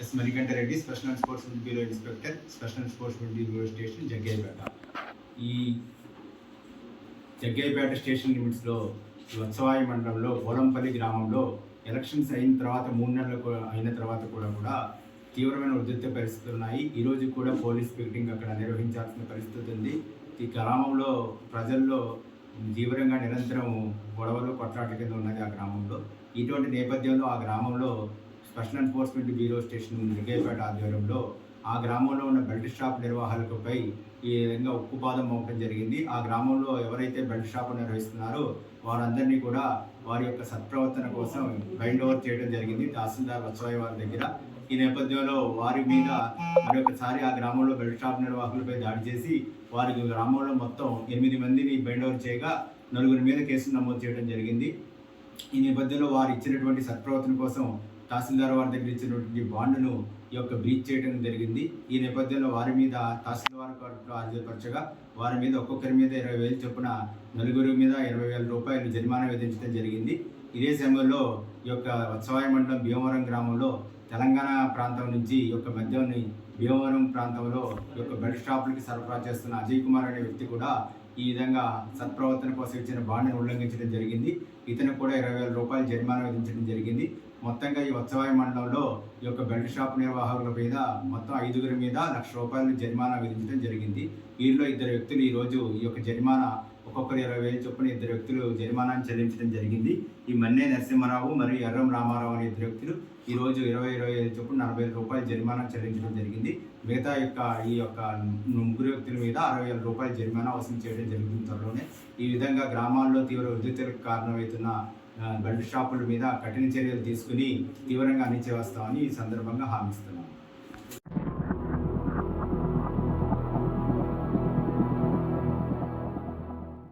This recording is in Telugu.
S Manikanta Reddy special sports bureau inspector special sports bureau station Jaggayyapeta. ఈ జగ్గయ్యపేట స్టేషన్ లిమిట్స్లో వత్సవాయి మండలంలో బోలంపల్లి గ్రామంలో ఎలక్షన్స్ అయిన తర్వాత మూడు నెలలు అయిన తర్వాత కూడా కూడా తీవ్రమైన ఉద్రిక్త పరిస్థితులు ఉన్నాయి. ఈరోజు కూడా పోలీస్ పికెటింగ్ అక్కడ నిర్వహించాల్సిన పరిస్థితి ఉంది. ఈ గ్రామంలో ప్రజల్లో తీవ్రంగా నిరంతరం గొడవలు కొట్లాట కింద ఉన్నది ఆ గ్రామంలో. ఇటువంటి నేపథ్యంలో ఆ గ్రామంలో special enforcement bureau station Jaggayyapeta ఆధ్వర్యంలో ఆ గ్రామంలో ఉన్న బెల్ట్ షాప్ నిర్వాహకులపై ఈ విధంగా ఉక్కుపాదం మోపడం జరిగింది. ఆ గ్రామంలో ఎవరైతే బెల్ట్ షాప్ నిర్వహిస్తున్నారో వారందరినీ కూడా వారి యొక్క సత్ప్రవర్తన కోసం బైండ్ ఓవర్ చేయడం జరిగింది. తహసీల్దార్ వత్సవయ్య వారి దగ్గర. ఈ నేపథ్యంలో వారి మీద మరొకసారి ఆ గ్రామంలో బెల్ట్ షాప్ నిర్వాహకులపై దాడి చేసి వారి గ్రామంలో మొత్తం ఎనిమిది మందిని బైండ్ ఓవర్ చేయగా నలుగురి మీద కేసులు నమోదు చేయడం జరిగింది. ఈ నేపథ్యంలో వారు ఇచ్చినటువంటి సత్ప్రవర్తన కోసం తహసీల్దార్ వారి దగ్గర ఇచ్చినటువంటి బాండును ఈ యొక్క బ్రీచ్ చేయడం జరిగింది. ఈ నేపథ్యంలో వారి మీద తహసీల్దార్ కోర్టులో హాజరుపరచగా వారి మీద ఒక్కొక్కరి మీద ఇరవై వేలు చొప్పున నలుగురి మీద ఇరవై వేల రూపాయలు జరిమానా విధించడం జరిగింది. ఇదే సమయంలో ఈ యొక్క వత్సవాయ మండలం భీమవరం గ్రామంలో తెలంగాణ ప్రాంతం నుంచి ఈ యొక్క మద్యాన్ని భీమవరం ప్రాంతంలో ఈ యొక్క బెడ్ షాపులకి సరఫరా చేస్తున్న అజయ్ కుమార్ అనే వ్యక్తి కూడా ఈ విధంగా సత్ప్రవర్తన కోసం ఇచ్చిన బాండ్ని ఉల్లంఘించడం జరిగింది. ఇతను కూడా ఇరవై వేల రూపాయలు జరిమానా విధించడం జరిగింది. మొత్తంగా ఈ ఉత్సవాయ మండలంలో ఈ యొక్క బెల్ట్ షాప్ నిర్వాహకుల మీద మొత్తం ఐదుగురి మీద లక్ష రూపాయలు జరిమానా విధించడం జరిగింది. వీరిలో ఇద్దరు వ్యక్తులు ఈరోజు ఈ యొక్క జరిమానా ఒక్కొక్కరు ఇరవై వేలు చొప్పున ఇద్దరు వ్యక్తులు జరిమానాన్ని చెల్లించడం జరిగింది. ఈ మన్నే నరసింహారావు మరియు ఎర్రం రామారావు అనే ఇద్దరు వ్యక్తులు ఈ రోజు ఇరవై ఇరవై ఐదు చొప్పున నలభై వేల రూపాయలు జరిమానా చెల్లించడం జరిగింది. మిగతా యొక్క ఈ యొక్క ముగ్గురు వ్యక్తుల మీద అరవై వేల రూపాయలు జరిమానా వసూలు చేయడం జరుగుతుంది త్వరలోనే. ఈ విధంగా గ్రామాల్లో తీవ్ర ఉద్రిక్తలకు కారణమవుతున్న ఆ, బెల్ట్ షాపుల మీద కఠిన చర్యలు తీసుకుని తీవ్రంగా అణిచేవస్తామని ఈ సందర్భంగా హామీస్తున్నాను